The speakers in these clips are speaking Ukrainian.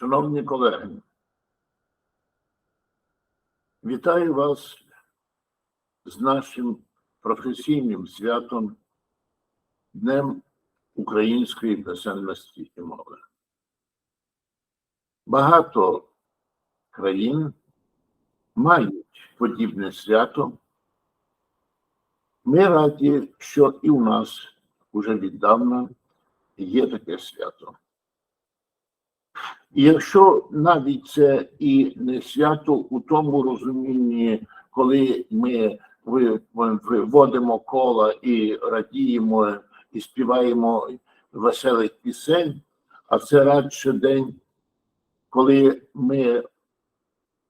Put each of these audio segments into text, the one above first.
Шановні колеги, вітаю вас з нашим професійним святом Днем української писемності і мови. Багато країн мають подібне свято. Ми раді, що і у нас уже віддавна є таке свято. І якщо навіть це і не свято у тому розумінні, коли ми виводимо кола і радіємо, і співаємо веселих пісень, а це радше день, коли ми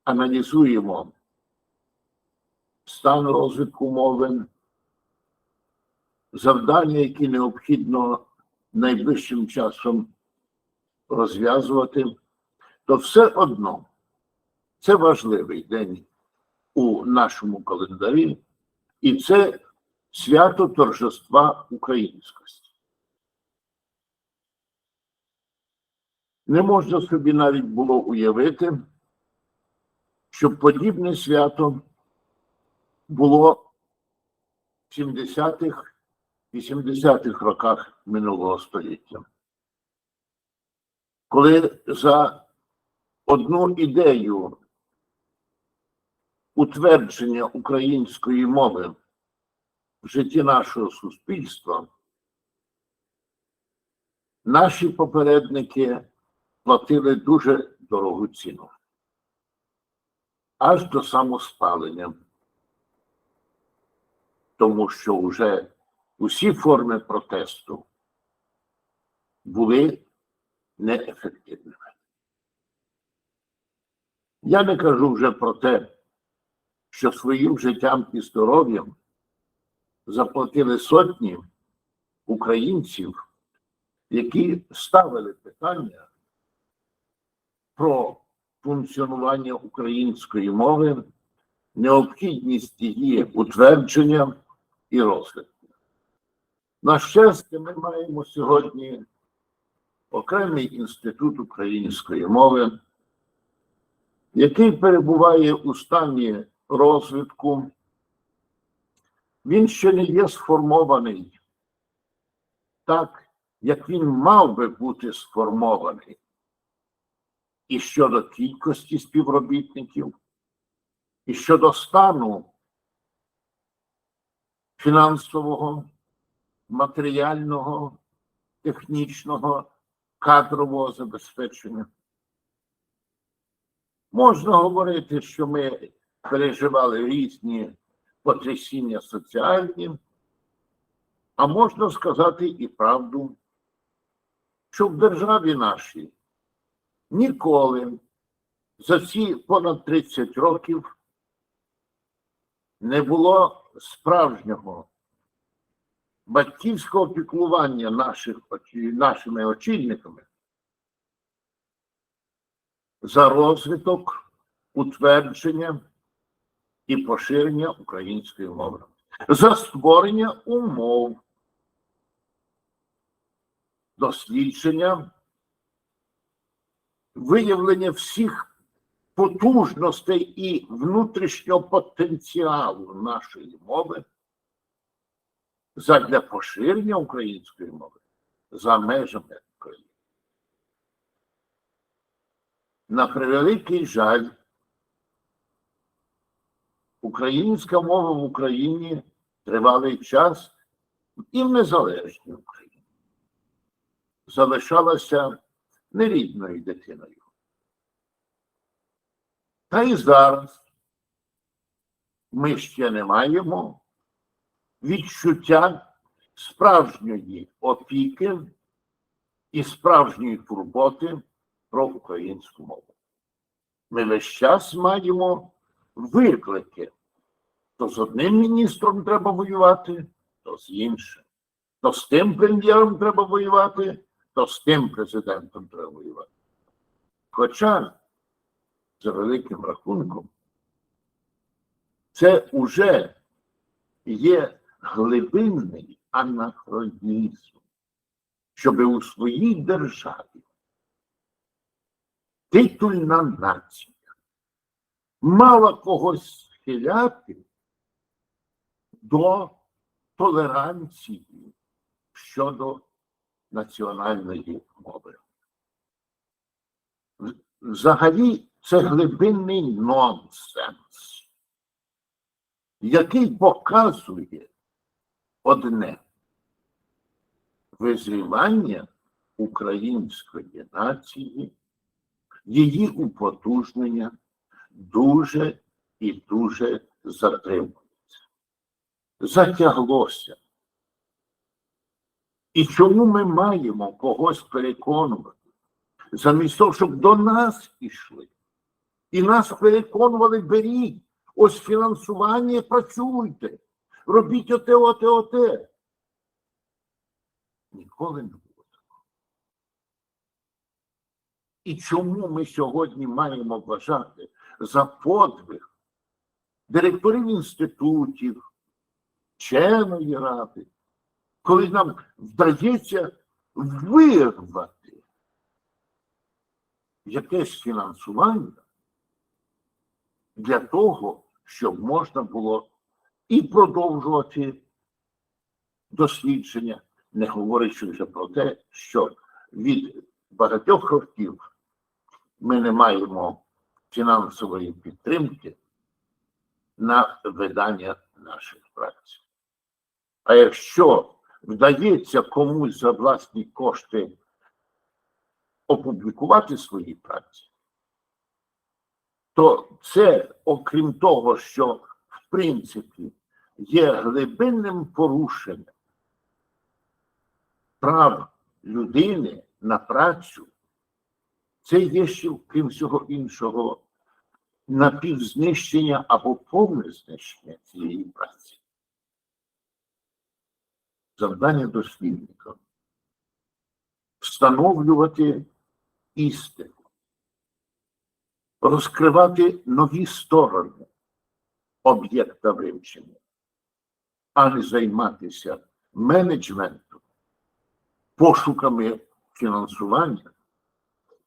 аналізуємо стан розвитку мови, завдання, які необхідно найближчим часом розв'язувати, то все одно це важливий день у нашому календарі, і це свято торжества українськості. Не можна собі навіть було уявити, щоб подібне свято було в 70-х, 80-х роках минулого століття коли за одну ідею утвердження української мови в житті нашого суспільства наші попередники платили дуже дорогу ціну. Аж до самоспалення, тому що вже усі форми протесту були неефективними. Я не кажу вже про те, що своїм життям і здоров'ям заплатили сотні українців, які ставили питання про функціонування української мови, необхідність її утвердження і розвитку. На щастя, ми маємо сьогодні окремий інститут української мови, який перебуває у стані розвитку. Він ще не є сформований так, як він мав би бути сформований. І щодо кількості співробітників, і щодо стану фінансового, матеріального, технічного кадрового забезпечення. Можна говорити, що ми переживали різні потрясіння соціальні, а можна сказати і правду, що в державі нашій ніколи за ці понад 30 років не було справжнього батьківського піклування наших, нашими очільниками за розвиток, утвердження і поширення української мови, за створення умов, дослідження, виявлення всіх потужностей і внутрішнього потенціалу нашої мови задля поширення української мови за межами України. На превеликий жаль, українська мова в Україні тривалий час і в незалежній Україні залишалася нерідною дитиною. Та й зараз ми ще не маємо відчуття справжньої опіки і справжньої турботи про українську мову. Ми весь час маємо виклики. То з одним міністром треба воювати, то з іншим. То з тим прем'єром треба воювати, то з тим президентом треба воювати. Хоча, за великим рахунком, це уже є глибинний анахронізм, щоб у своїй державі титульна нація мала когось схиляти до толеранції щодо національної мови. Взагалі, це глибинний нонсенс, який показує одне визрівання української нації, її употужнення дуже і дуже затримується. Затяглося. І чому ми маємо когось переконувати? Замість того, щоб до нас ішли. І нас переконували, беріть, ось фінансування, працюйте, робіть оте, оте, оте. Ніколи не було такого. І чому ми сьогодні маємо вважати за подвиг директорів інститутів, вченої ради, коли нам вдається вирвати якесь фінансування для того, щоб можна було і продовжувати дослідження, не говорячи вже про те, що від багатьох років ми не маємо фінансової підтримки на видання наших праць. А якщо вдається комусь за власні кошти опублікувати свої праці, то це, окрім того, що в принципі є глибинним порушенням прав людини на працю, це є ще, крім всього іншого, напівзнищення або повне знищення цієї праці. Завдання дослідника встановлювати істину, розкривати нові сторони об'єкта вивчення, не займатися менеджментом, пошуками фінансування,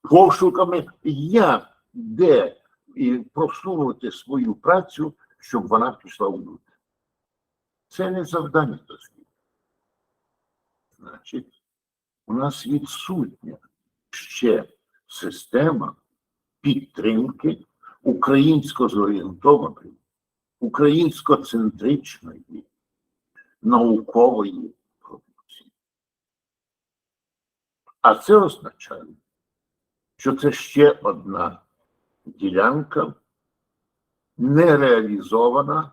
пошуками, як, де і просунути свою працю, щоб вона пішла в люди. Це не завдання дослідника. Значить, у нас відсутня ще система підтримки українсько зорієнтованої, українсько-центричної наукової продукції. А це означає, що це ще одна ділянка нереалізована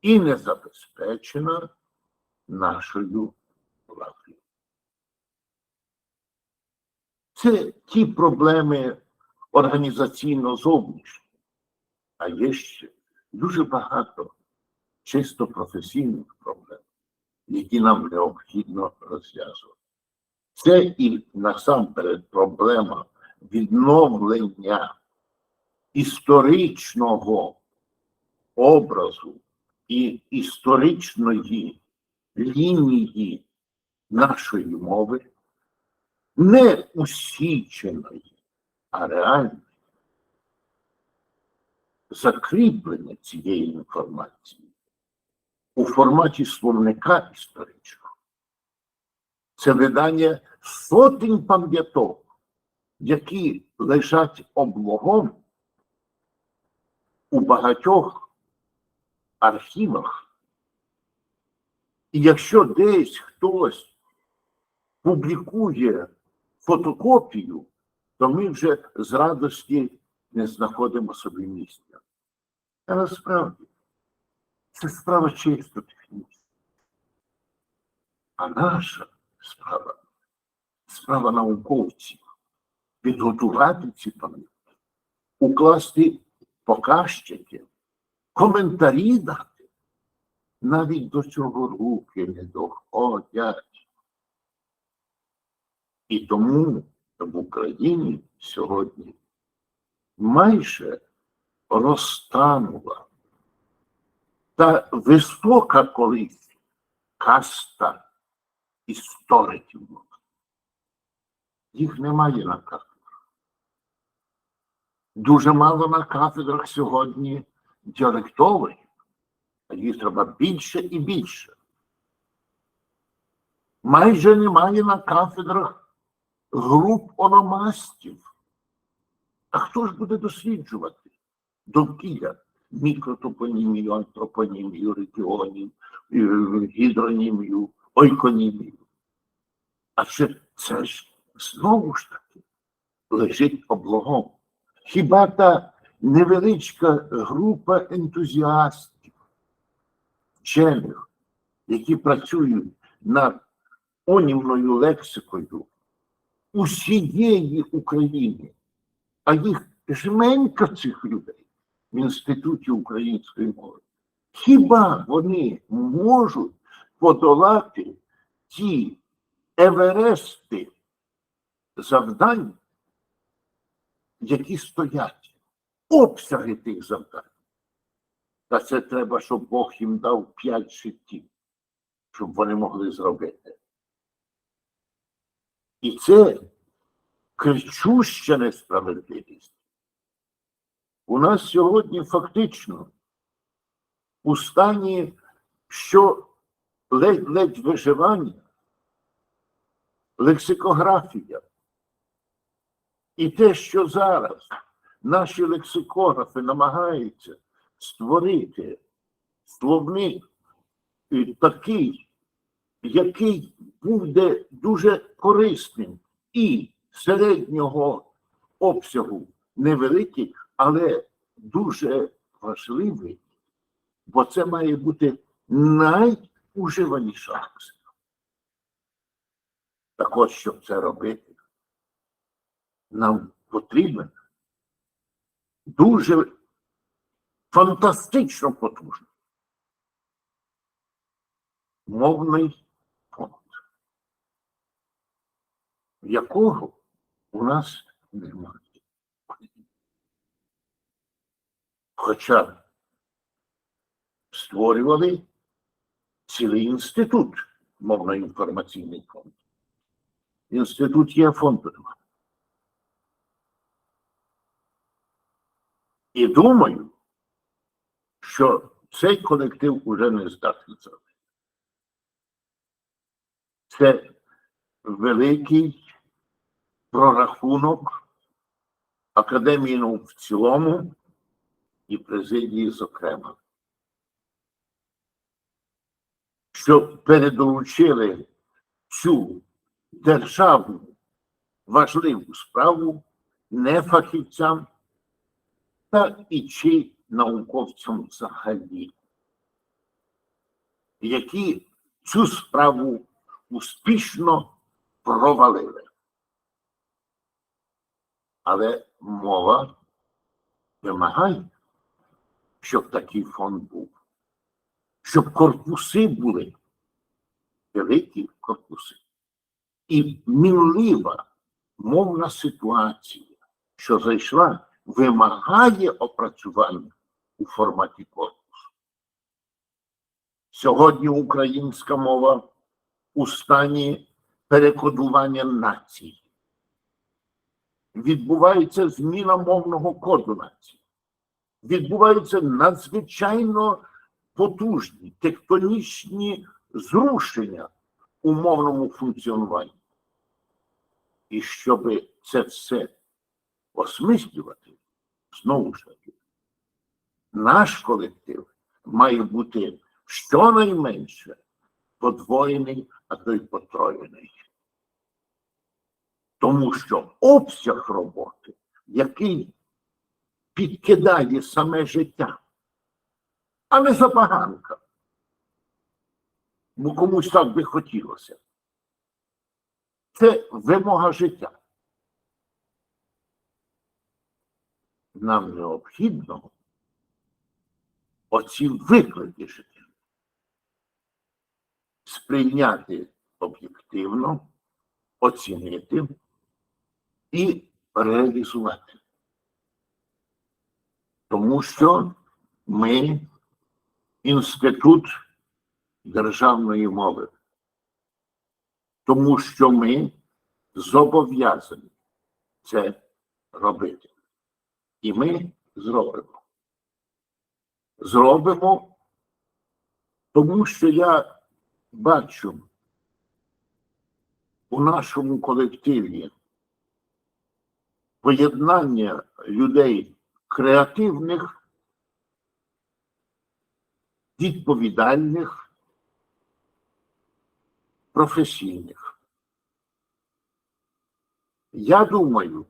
і не забезпечена нашою владою. Це ті проблеми організаційно зовнішні, а є ще дуже багато чисто професійних проблем, які нам необхідно розв'язувати. Це і насамперед проблема відновлення історичного образу і історичної лінії нашої мови, не усіченої, а реальної. Закріплення цієї інформації у форматі словника історичного. Це видання сотень пам'яток, які лежать облогом у багатьох архівах. І якщо десь хтось публікує фотокопію, то ми вже з радості не знаходимо собі місця. А насправді це справа чисто технічна. А наша справа справа науковців підготувати ці пам'ятки, укласти показчики, коментарі дати. Навіть до цього руки не доходять. І тому в Україні сьогодні майже розтанула та висока колись каста істориків. Їх немає на картах. Дуже мало на кафедрах сьогодні діалектологів, а їх треба більше і більше. Майже немає на кафедрах груп ономастів. А хто ж буде досліджувати довкілля мікротопонімію, антропонімію, регіонів, е, гідронімію, ойконімію? А це, це ж знову ж таки лежить облогом. Хіба та невеличка група ентузіастів, вчених, які працюють над онімною лексикою усієї України, а їх жменька цих людей в Інституті української мови. Хіба вони можуть подолати ті еверести завдань, які стоять, обсяги тих завдань? Та це треба, щоб Бог їм дав п'ять життів, щоб вони могли зробити. І це кричуща несправедливість. У нас сьогодні фактично у стані, що ледь-ледь виживання, лексикографія. І те, що зараз наші лексикографи намагаються створити словник е, такий, який буде дуже корисним і середнього обсягу невеликий, але дуже важливий, бо це має бути найуживаніша акція. Так от, щоб це робити, нам потрібен дуже фантастично потужний мовний фонд, якого у нас немає. Хоча створювали цілий інститут мовно-інформаційний фонд. Інститут є фонду нема. І думаю, що цей колектив уже не здатний це. Це великий прорахунок Академії наук в цілому і президії, зокрема, що передоручили цю державну важливу справу не фахівцям та і чи науковцям взагалі, які цю справу успішно провалили. Але мова вимагає, щоб такий фонд був, щоб корпуси були великі корпуси. І мінлива мовна ситуація, що зайшла, вимагає опрацювання у форматі корпусу. Сьогодні українська мова у стані перекодування націй. Відбувається зміна мовного коду нації. Відбуваються надзвичайно потужні тектонічні зрушення у мовному функціонуванні. І щоб це все осмислювати, знову ж таки, наш колектив має бути щонайменше подвоєний, а то й потроєний. Тому що обсяг роботи, який підкидає саме життя, а не забаганка. Бо комусь так би хотілося. Це вимога життя. Нам необхідно оці виклики життя сприйняти об'єктивно, оцінити і реалізувати. Тому що ми інститут державної мови, тому що ми зобов'язані це робити. І ми зробимо. Зробимо, тому що я бачу у нашому колективі поєднання людей креативних, відповідальних, професійних. Я думаю,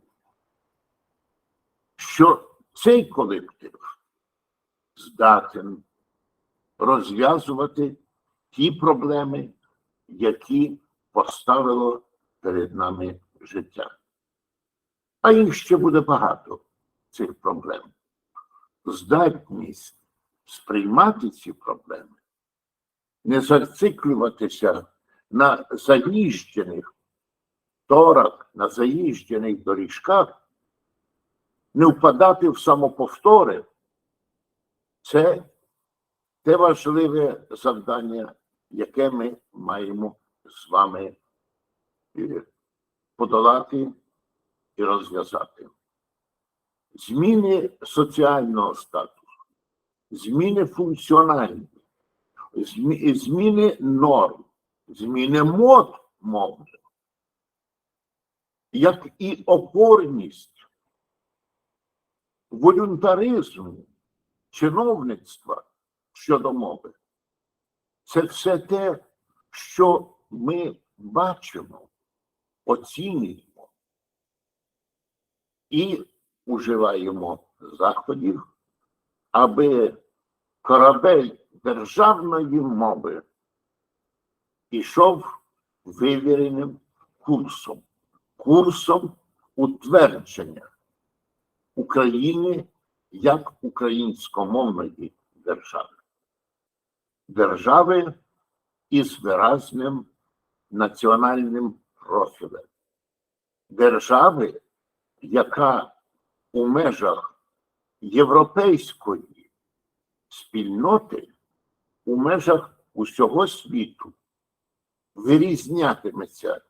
що цей колектив здатен розв'язувати ті проблеми, які поставило перед нами життя. А їх ще буде багато цих проблем. Здатність сприймати ці проблеми, не зациклюватися на заїжджених торах, на заїжджених доріжках, не впадати в самоповтори, це те важливе завдання, яке ми маємо з вами е, подолати і розв'язати. Зміни соціального статусу, зміни функціональні, зміни норм, зміни мод мовних, як і опорність волюнтаризму чиновництва щодо мови. Це все те, що ми бачимо, оцінюємо. І уживаємо заходів, аби корабель державної мови ішов вивіреним курсом, курсом утвердження України як українськомовної держави. Держави із виразним національним профілем. Держави, яка у межах європейської спільноти, у межах усього світу вирізнятиметься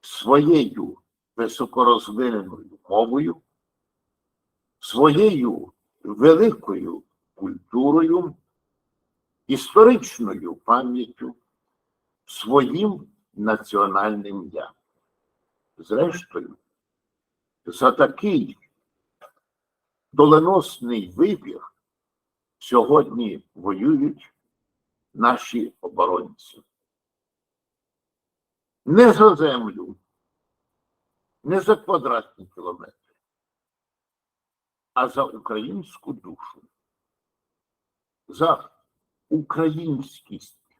своєю високорозвиненою мовою, своєю великою культурою, історичною пам'яттю, своїм національним я. Зрештою, за такий доленосний вибір сьогодні воюють наші оборонці. Не за землю, не за квадратні кілометри, а за українську душу, за українськість,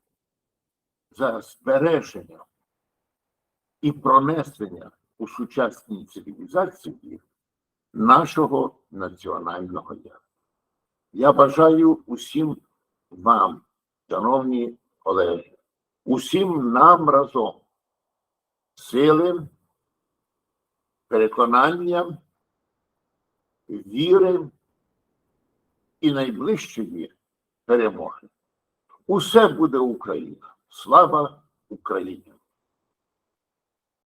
за збереження і пронесення у сучасній цивілізації нашого національного я. Я бажаю усім вам, шановні колеги, усім нам разом сили, переконання, віри і найближчої перемоги. Усе буде Україна. Слава Україні!